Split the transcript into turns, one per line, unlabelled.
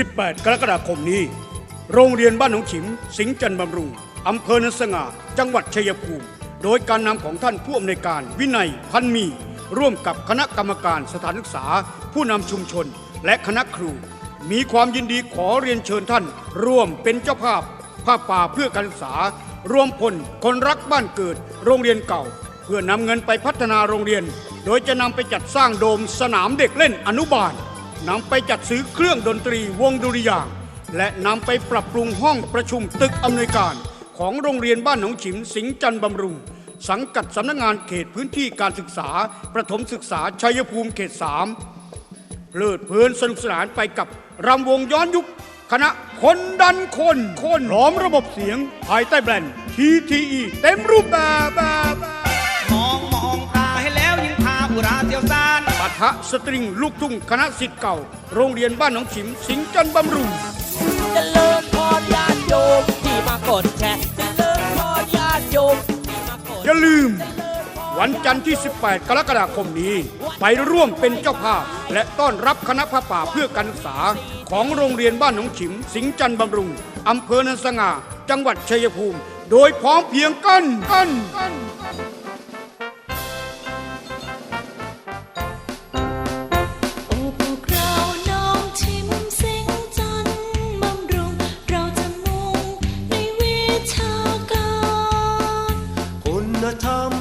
18 กรกฎาคมนี้ โรงเรียนบ้านหนองฉิม สิงห์จันทร์บำรุงอำเภอนนสง่า จังหวัดชัยภูมิ โดยการนำของท่านผู้อำนวยการวินัยพันมี ร่วมกับคณะกรรมการสถานศึกษา ผู้นำชุมชน และคณะครู มีความยินดีขอเรียนเชิญท่าน ร่วมเป็นเจ้าภาพผ้าป่าเพื่อการศึกษา รวมพลคนรักบ้านเกิด โรงเรียนเก่า เพื่อนำเงินไปพัฒนาโรงเรียน โดยจะนำไปจัดสร้างโดมสนามเด็กเล่นอนุบาล นำไปจัดซื้อเครื่องดนตรีวงดุริยางค์และนำไปปรับปรุงห้องประชุมตึกอำนวยการของโรงเรียนบ้านหนองฉิมสิงห์จันทร์บำรุง สังกัดสำนักงานเขตพื้นที่การศึกษา ประถมศึกษาชัยภูมิเขต3เพลิดเพลินสนุกสนานไปกับรำวงย้อนยุค คณะคนดันคน คนพร้อมระบบเสียง ภายใต้แบรนด์ TTE เต็มรูปแบบแบบแบบ
ทะ
สตริงลูกทุ่งคณะสิทธิ์เก่า โรงเรียนบ้านหนองฉิม สิงห์จันทร์บำรุง
เจะเลิญพรญาติโยมที่มากดแชร์เจะเลิญพรญาติโยมที่มากด
อย่าลืม วันจันทร์ที่ 18 กรกฎาคมนี้ ไปร่วมเป็นเจ้าภาพ และต้อนรับคณะผ้าป่าเพื่อการศึกษา ของโรงเรียนบ้านหนองฉิม สิงห์จันทร์บำรุงอำเภอเนินสง่า จังหวัดชัยภูมิ โดยพร้อมเพรียงกันกันกัน tom